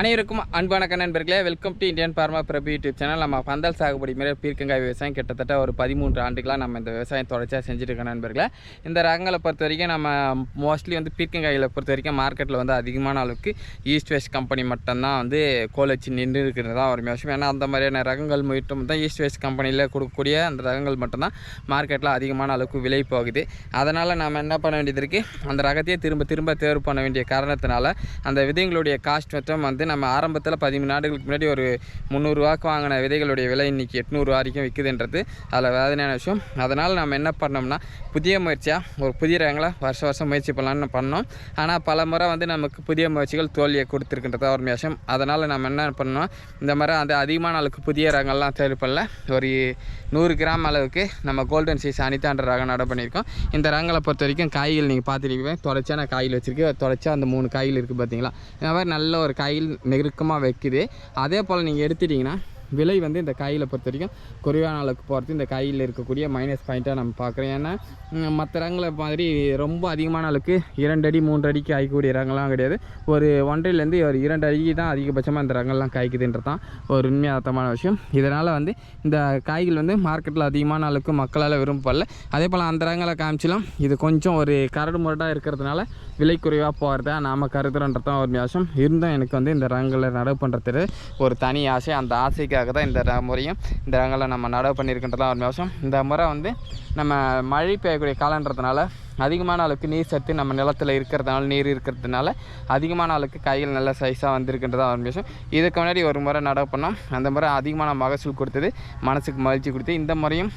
அனைவருக்கும் அன்பான நண்பர்களே welcome to Indian pharma Prabhu YouTube channel நம்ம பந்தல் சாகுபடி மேலே பீர்க்கங்காய் விவசாயம். கிட்டத்தட்ட ஒரு பதிமூன்று ஆண்டுகளாக நம்ம இந்த விவசாயம் தொடர்ச்சியாக செஞ்சுருக்கோம் நண்பர்களே. இந்த ரகங்களை பொறுத்த வரைக்கும் நம்ம மோஸ்ட்லி வந்து பீர்க்கங்காயில் பொறுத்த வரைக்கும் மார்க்கெட்டில் வந்து அதிகமான அளவுக்கு ஈஸ்ட் வெஸ்ட் கம்பெனி மட்டும்தான் வந்து கோல் வச்சு நின்று இருக்கிறது தான் ஒரு விஷயம். ஏன்னா அந்த மாதிரியான ரகங்கள் மட்டும் தான் ஈஸ்ட் வெஸ்ட் கம்பெனியில் கொடுக்கக்கூடிய அந்த ரகங்கள் மட்டும்தான் மார்க்கெட்டில் அதிகமான அளவுக்கு விலை போகுது. அதனால் நம்ம என்ன பண்ண வேண்டியது இருக்குது அந்த ரகத்தையே திரும்ப திரும்ப தேர்வு பண்ண வேண்டிய காரணத்தினால அந்த விதைங்களுடைய காஸ்ட் மொத்தம் வந்து நம்ம ஆரம்பத்தில் பதிமூணு நாடுகளுக்கு முன்னாடி ஒரு முந்நூறுரூவாக்கு வாங்கின விதைகளுடைய விலை இன்றைக்கி எட்நூறுவா வரைக்கும் விற்குதுன்றது அதில் வேதனையான விஷயம். அதனால் நம்ம என்ன பண்ணோம்னா புதிய முயற்சியாக ஒரு புதிய ரகங்களை வருஷம் வருஷம் முயற்சி பண்ணலான்னு பண்ணோம். ஆனால் பல முறை வந்து நமக்கு புதிய முயற்சிகள் தோல்வியை கொடுத்துருக்கின்றதா ஒரு விஷயம். அதனால் நம்ம என்ன பண்ணோம் இந்த மாதிரி அந்த அதிகமான அளவுக்கு புதிய ரகங்கள்லாம் தேர்வு பண்ணல. ஒரு நூறு கிராம் அளவுக்கு நம்ம கோல்டன் சீஸ் அனிதான்ற ரகம் நட பண்ணியிருக்கோம். இந்த ரகங்களை பொறுத்த வரைக்கும் காய்கள் நீங்கள் பார்த்துருக்கீங்க தொடர்ச்சியான காய்கள் வச்சுருக்கு. தொடர்ச்சி அந்த மூணு காய்கள் இருக்குது பார்த்தீங்களா இந்த மாதிரி நல்ல ஒரு காயில் நெருக்கமாக வைக்குது. அதே போல் நீங்கள் எடுத்துட்டிங்கன்னா விலை வந்து இந்த காயில் பொறுத்த வரைக்கும் குறைவான அளவுக்கு போகிறது இந்த காயில் இருக்கக்கூடிய மைனஸ் பாயிண்ட்டாக நம்ம பார்க்குறோம். ஏன்னா மற்ற ரங்களை மாதிரி ரொம்ப அதிகமான அளவுக்கு இரண்டு அடி மூன்று அடிக்கு காய்க்கக்கூடிய ரங்கெல்லாம் கிடையாது. ஒரு ஒன்றையிலேருந்து ஒரு இரண்டு அடிக்கு தான் அதிகபட்சமாக இந்த ரங்கெல்லாம் காய்க்குதுன்றது தான் ஒரு உண்மையார்த்தமான விஷயம். இதனால் வந்து இந்த காய்கள் வந்து மார்க்கெட்டில் அதிகமான அளவுக்கு மக்களால் விரும்பப்படல. அதே போல் அந்த ரங்களை காமிச்சிலும் இது கொஞ்சம் ஒரு கரடு முரடாக இருக்கிறதுனால விலை குறைவாக போகிறத நாம் கருதுறன்றது தான் ஒரு வியாசம் இருந்தும் எனக்கு வந்து இந்த ரங்களை நடவு பண்ணுறது ஒரு தனி ஆசை. அந்த ஆசைக்காக தான் இந்த முறையும் இந்த ரகங்களை நம்ம நடவு பண்ணியிருக்கின்றதான் ஒரு விஷயம் இந்த முறை வந்து நம்ம மழை பெய்யக்கூடிய காலன்றதுனால அதிகமான அளவுக்கு நீர் சத்து நம்ம நிலத்தில் இருக்கிறதுனால நீர் இருக்கிறதுனால அதிகமான அளவுக்கு காய்கள் நல்ல சைஸாக வந்திருக்கின்றதா ஒரு விஷயம் இதுக்கு முன்னாடி ஒரு முறை நடவு பண்ணோம். அந்த முறை அதிகமான மகசூல் கொடுத்தது மனசுக்கு மகிழ்ச்சி கொடுத்து இந்த முறையும்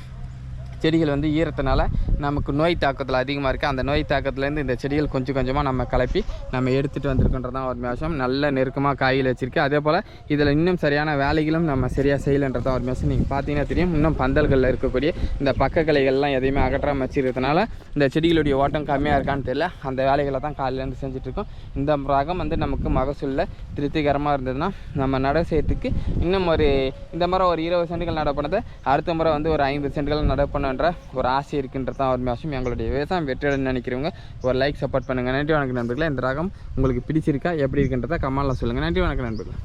செடிகள் வந்து ஈரத்தினால நமக்கு நோய் தாக்கத்தில் அதிகமாக இருக்குது அந்த நோய் தாக்கத்துலேருந்து இந்த செடிகள் கொஞ்சம் கொஞ்சமாக நம்ம கலப்பி நம்ம எடுத்துகிட்டு வந்திருக்கோன்றதான் ஒரு மேஷம் நல்ல நெருக்கமாக காயில் வச்சுருக்கு. அதே போல் இதில் இன்னும் சரியான வேலைகளும் நம்ம சரியாக செய்யலைன்றதான் ஒரு மேஷம் நீங்கள் பார்த்தீங்கன்னா தெரியும் இன்னும் பந்தல்களில் இருக்கக்கூடிய இந்த பக்க கிளைகள்லாம் எதையுமே அகற்றாமல் வச்சுருக்கிறதுனால இந்த செடிகளுடைய ஓட்டம் கம்மியாக இருக்கான்னு தெரியல. அந்த வேலைகளை தான் காலையிலேருந்து செஞ்சுட்ருக்கோம் இந்த ரகம் வந்து நமக்கு மகசூலில் திருப்திகரமாக இருந்ததுன்னா நம்ம நட செய்யறதுக்கு இன்னும் ஒரு இந்த முறை ஒரு இருபது சென்ட்டுகள் நட பண்ணதை அடுத்த முறை வந்து ஒரு ஐம்பது சென்ட்டுகள் நட பண்ணணுன்ற ஒரு ஆசை இருக்கின்றது தான் ஒரு விஷயம் எங்களுடைய விவசாயம் வெற்றியடைன்னு நினைக்கிறவங்க ஒரு லைக் சப்போர்ட் பண்ணுங்கள் நன்றி வணக்கம் நண்பர்களே. இந்த ரகம் உங்களுக்கு பிடிச்சிருக்கா? எப்படி இருக்குன்றதை? கமெண்ட்டில் சொல்லுங்கள் நன்றி வணக்கம் நண்பர்களே.